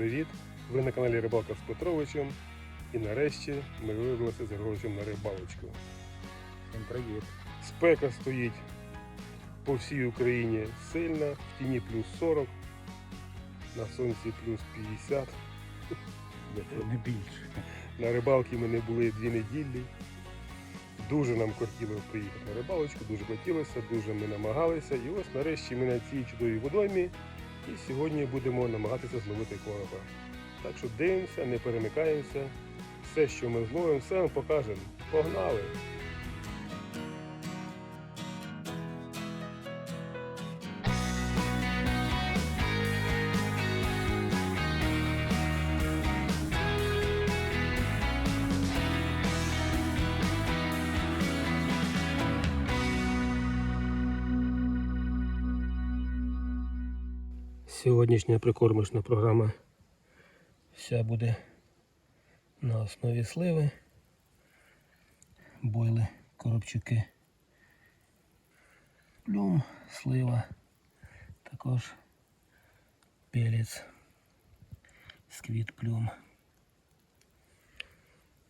Привіт! Ви на каналі Рибалка з Петровичем. І нарешті ми вибралися з Григоровичем на рибалочку. Всім привіт. Спека стоїть по всій Україні сильна, в тіні плюс 40, на сонці плюс 50. Якщо не більше. На рибалці ми не були дві неділі. Дуже нам хотілося приїхати на рибалочку, дуже хотілося, дуже ми намагалися. І ось нарешті ми на цій чудовій водоймі. І сьогодні будемо намагатися зловити короба. Так що дивимося, не перемикаємося. Все, що ми зловимо, все вам покажемо. Погнали! Сьогоднішня прикормочна програма вся буде на основі сливи, бойли, коробчуки, плюм, слива, також пелець, сквіт плюм.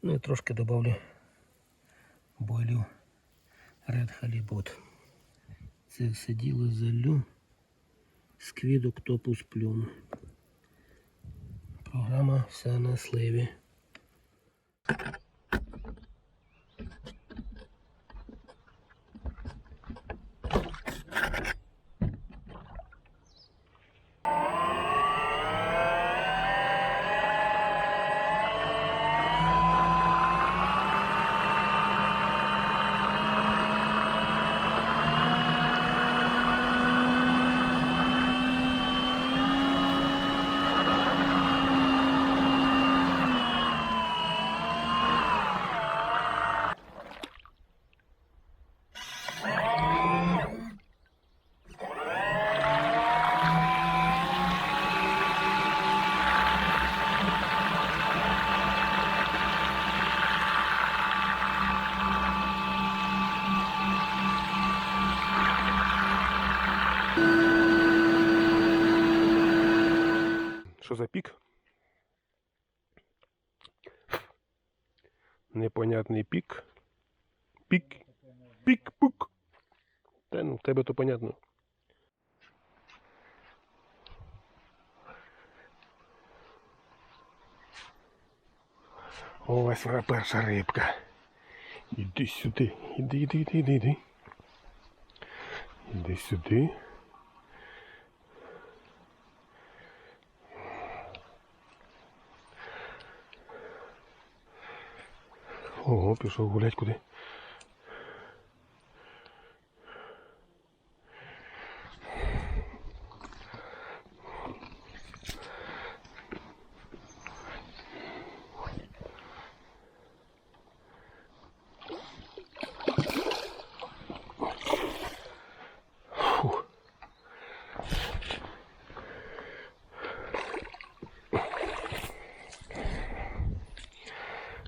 Ну і трошки додавлю бойлів Red Halibut. Це все діло залю. Сквід Октопус Плюм. Програма вся на сливі. Що за пік? Непонятний пік. Пік. Пік-пук. Та ну, в тебе то понятно. Ось вона перша рибка. Іди сюди. Іди, іди, іди, іди, іди. Іди сюди. Ого, пішов гулять куди.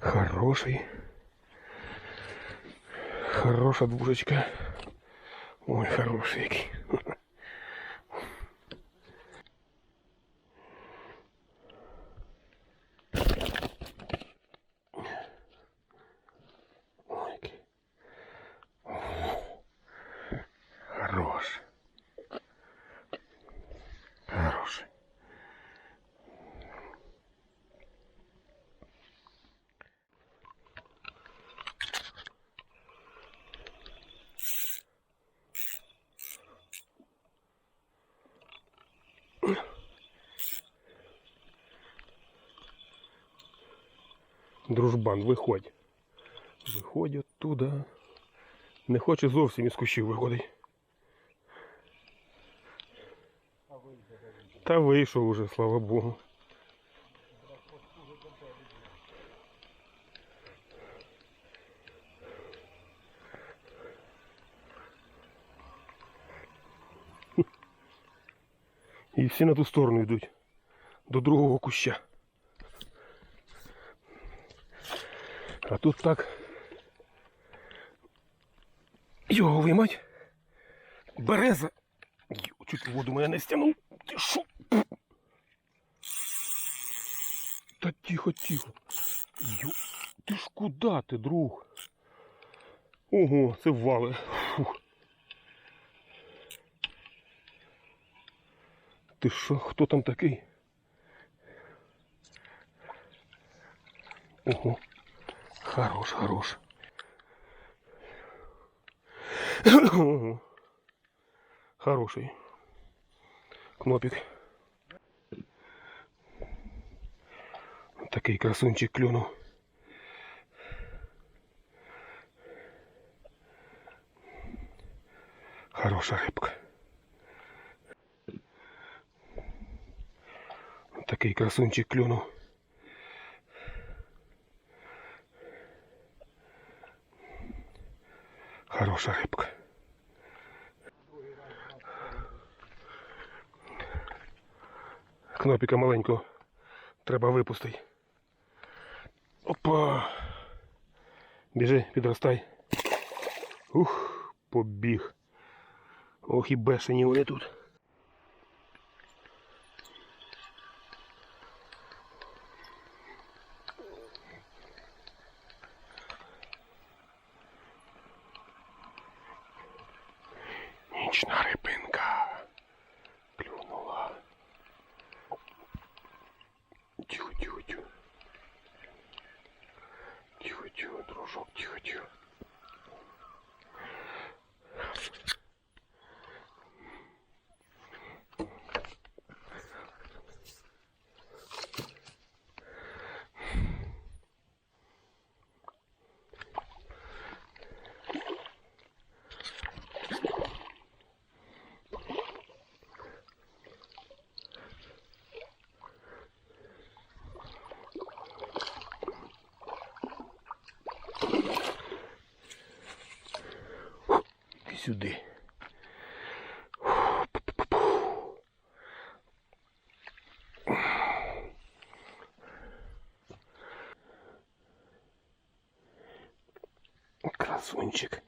Хороший. Хороша двушечка. Ой, хороший який. Ой, який. Хорош. Хороший. Дружбан, виходь. Виходь оттуда. Не хоче зовсім із кущів виходить. Та вийшов уже, слава Богу. І всі на ту сторону йдуть. До другого куща. А тут так. Його виймать. Береза. Йо, Чуть воду мене не стягнув. Ти що? Та тихо, тихо. Ю... Ти ж куди ти, друг? Ого, це вали. Фух. Ти що, хто там такий? Ого. Хорош, хорош. Хороший. Кнопик. Такий красунчик клюнув. Хороша рибка. Такий красунчик клюнув. Хороша рибка. Кнопіка маленького треба випустити. Опа. Біжи, підростай. Ух, побіг. Ох і бешені вони тут. missionary сюди. Красунчик.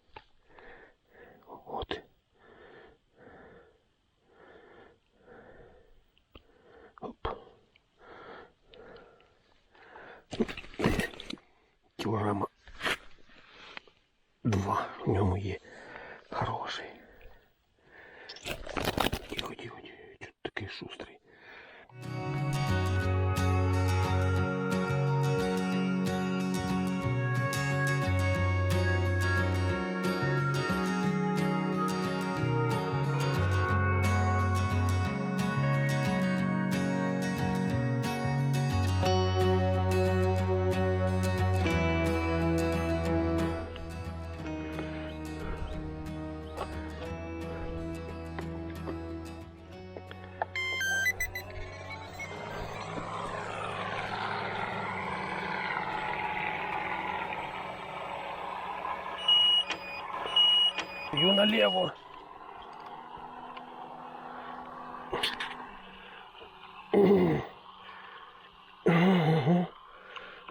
Ю налево.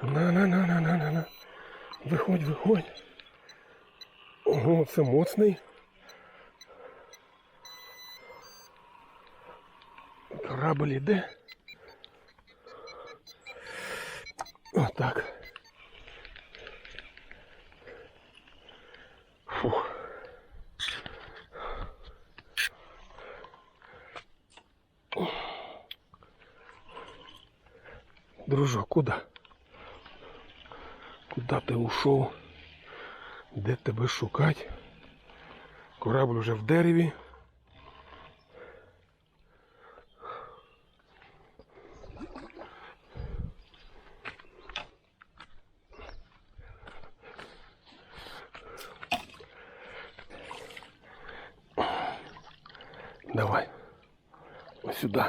На, на, на, на, на, на, на. Виходь, виходь. Ого, це моцний. Корабль іде. Отак. Дружок, куда? Куда ти ушов? Де тебе шукати? Корабль уже в дереві. Давай. Сюди.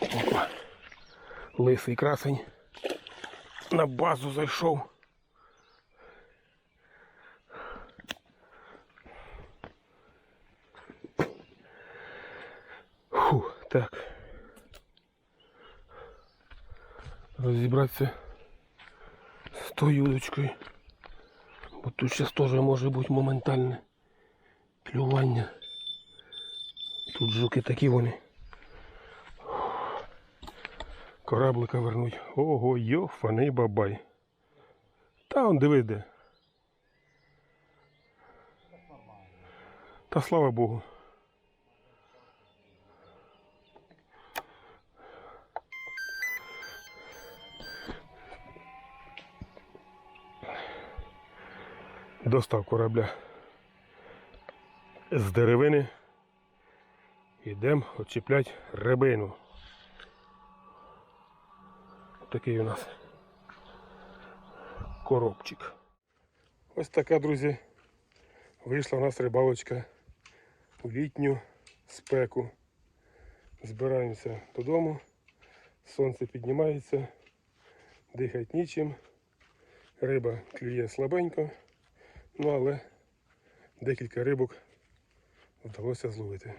Опа. Лисий красень. На базу зайшов. Фу, так. Розібратися з тою удочкою. Бо тут зараз теж може бути моментальне клювання. Тут жуки такі вони. Кораблика вернуть. Ого, йофаний бабай. Та он диви де. Та слава Богу. Достав корабля з деревини. Йдемо очіплять рибину. Такий у нас коробчик. Ось така, друзі, вийшла у нас рибалочка у літню спеку. Збираємося додому. Сонце піднімається, дихати нічим. Риба клює слабенько, ну але декілька рибок вдалося зловити.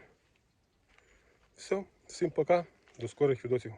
Все, всім пока, до скорих відосів.